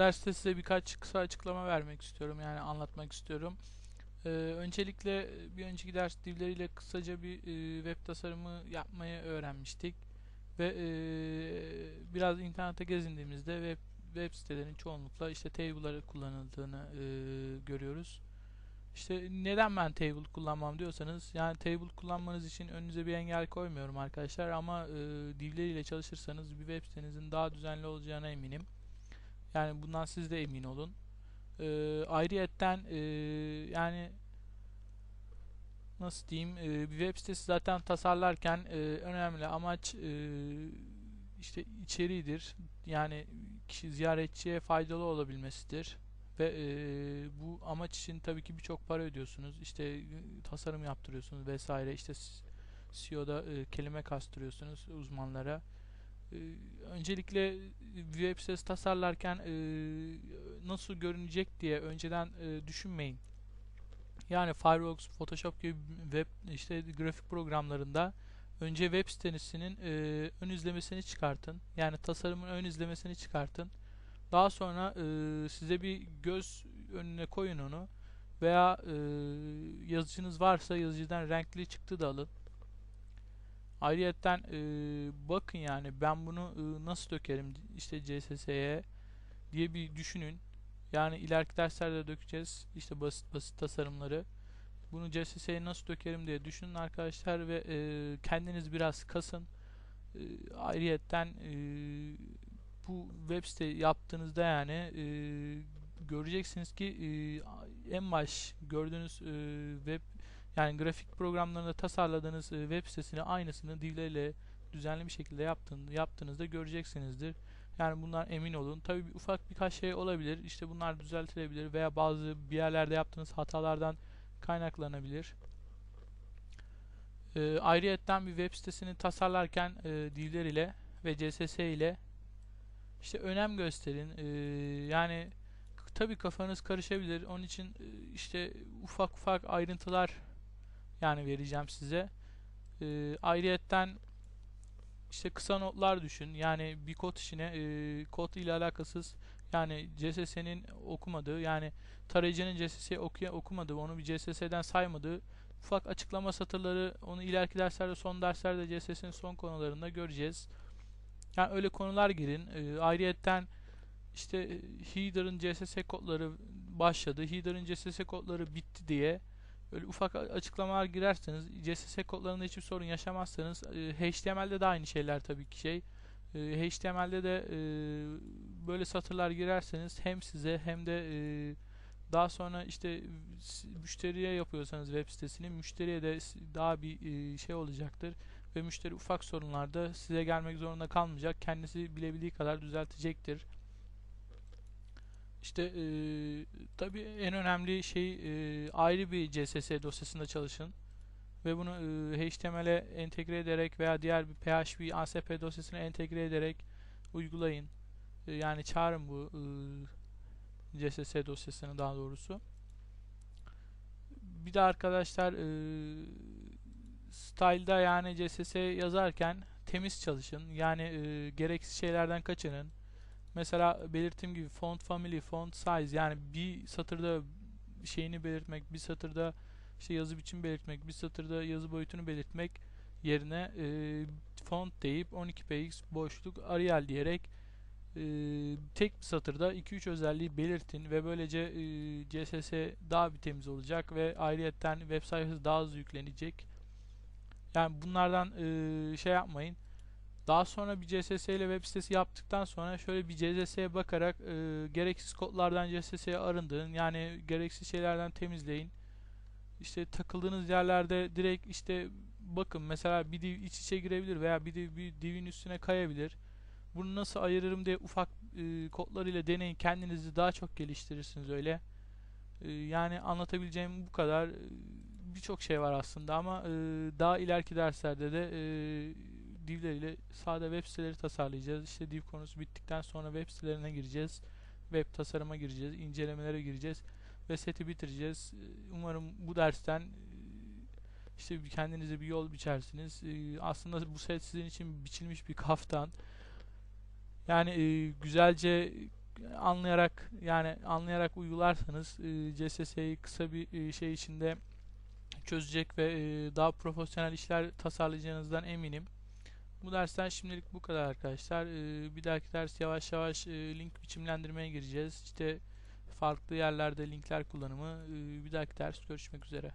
derste size birkaç kısa açıklama vermek istiyorum. Yani anlatmak istiyorum. Ee, öncelikle bir önceki ders divleriyle kısaca bir e, web tasarımı yapmayı öğrenmiştik. Ve e, biraz internete gezindiğimizde web, web sitelerinin çoğunlukla işte table'ları kullanıldığını e, görüyoruz. İşte neden ben table kullanmam diyorsanız yani table kullanmanız için önünüze bir engel koymuyorum arkadaşlar ama e, divleriyle çalışırsanız bir web sitenizin daha düzenli olacağına eminim. Yani bundan siz de emin olun. Ee, ayrıyetten e, yani nasıl diyeyim e, bir web sitesi zaten tasarlarken e, önemli amaç e, işte içeriğidir. Yani kişi ziyaretçiye faydalı olabilmesidir. Ve e, bu amaç için tabii ki birçok para ödüyorsunuz. İşte e, tasarım yaptırıyorsunuz vesaire. İşte SEO'da e, kelime kastırıyorsunuz uzmanlara. Ee, öncelikle bir web sitesi tasarlarken e, nasıl görünecek diye önceden e, düşünmeyin. Yani Firefox, Photoshop gibi web işte grafik programlarında önce web sitesinin e, ön izlemesini çıkartın. Yani tasarımın ön izlemesini çıkartın. Daha sonra e, size bir göz önüne koyun onu veya e, yazıcınız varsa yazıcıdan renkli çıktı da alın. Ayrıyetten e, bakın yani ben bunu e, nasıl dökerim işte CSS'ye diye bir düşünün. Yani ileriki derslerde dökeceğiz işte basit basit tasarımları. Bunu CSS'ye nasıl dökerim diye düşünün arkadaşlar ve e, kendiniz biraz kasın. E, ayrıyetten e, bu web site yaptığınızda yani e, göreceksiniz ki e, en baş gördüğünüz e, web yani grafik programlarında tasarladığınız e, web sitesini aynısını divleriyle düzenli bir şekilde yaptığın, yaptığınızda göreceksinizdir. Yani bunlar emin olun. Tabi ufak birkaç şey olabilir. İşte bunlar düzeltilebilir veya bazı bir yerlerde yaptığınız hatalardan kaynaklanabilir. E, ayrıyetten bir web sitesini tasarlarken e, divler ile ve CSS ile işte önem gösterin. E, yani tabi kafanız karışabilir. Onun için e, işte ufak ufak ayrıntılar yani vereceğim size. E, ayrıyetten işte kısa notlar düşün. Yani bir kod işine e, kod ile alakasız yani CSS'nin okumadığı yani tarayıcının CSS'yi okuya, okumadığı onu bir CSS'den saymadığı ufak açıklama satırları onu ileriki derslerde son derslerde CSS'in son konularında göreceğiz. Yani öyle konular girin. E, ayrıyetten işte header'ın CSS kodları başladı. Header'ın CSS kodları bitti diye Böyle ufak açıklamalar girerseniz CSS kodlarında hiçbir sorun yaşamazsanız e, HTML'de de aynı şeyler tabii ki şey. E, HTML'de de e, böyle satırlar girerseniz hem size hem de daha sonra işte müşteriye yapıyorsanız web sitesini müşteriye de daha bir şey olacaktır ve müşteri ufak sorunlarda size gelmek zorunda kalmayacak. Kendisi bilebildiği kadar düzeltecektir. İşte e, tabii en önemli şey e, ayrı bir CSS dosyasında çalışın ve bunu e, HTML'e entegre ederek veya diğer bir PHP, ASP dosyasına entegre ederek uygulayın. E, yani çağırın bu e, CSS dosyasını daha doğrusu. Bir de arkadaşlar e, style'da yani CSS yazarken temiz çalışın. Yani e, gereksiz şeylerden kaçının Mesela belirttiğim gibi font family, font size yani bir satırda şeyini belirtmek, bir satırda işte yazı biçim belirtmek, bir satırda yazı boyutunu belirtmek yerine e, font deyip 12px boşluk Arial diyerek e, tek bir satırda 2-3 özelliği belirtin ve böylece e, CSS daha bir temiz olacak ve ayrıyetten web sayfası daha hızlı yüklenecek. Yani bunlardan e, şey yapmayın. Daha sonra bir CSS ile web sitesi yaptıktan sonra şöyle bir CSS'ye bakarak e, gereksiz kodlardan CSS'ye arındırın. Yani gereksiz şeylerden temizleyin. İşte takıldığınız yerlerde direkt işte bakın mesela bir div iç içe girebilir veya bir div bir divin üstüne kayabilir. Bunu nasıl ayırırım diye ufak e, kodlar ile deneyin. Kendinizi daha çok geliştirirsiniz öyle. E, yani anlatabileceğim bu kadar. Birçok şey var aslında ama e, daha ileriki derslerde de e, divleriyle sade web siteleri tasarlayacağız. İşte div konusu bittikten sonra web sitelerine gireceğiz. Web tasarıma gireceğiz. incelemelere gireceğiz. Ve seti bitireceğiz. Umarım bu dersten e, işte kendinize bir yol biçersiniz. E, aslında bu set sizin için biçilmiş bir kaftan. Yani e, güzelce anlayarak yani anlayarak uygularsanız e, CSS'yi kısa bir şey içinde çözecek ve daha profesyonel işler tasarlayacağınızdan eminim. Bu dersten şimdilik bu kadar arkadaşlar. E, bir dahaki ders yavaş yavaş e, link biçimlendirmeye gireceğiz. İşte farklı yerlerde linkler kullanımı. E, bir dahaki ders görüşmek üzere.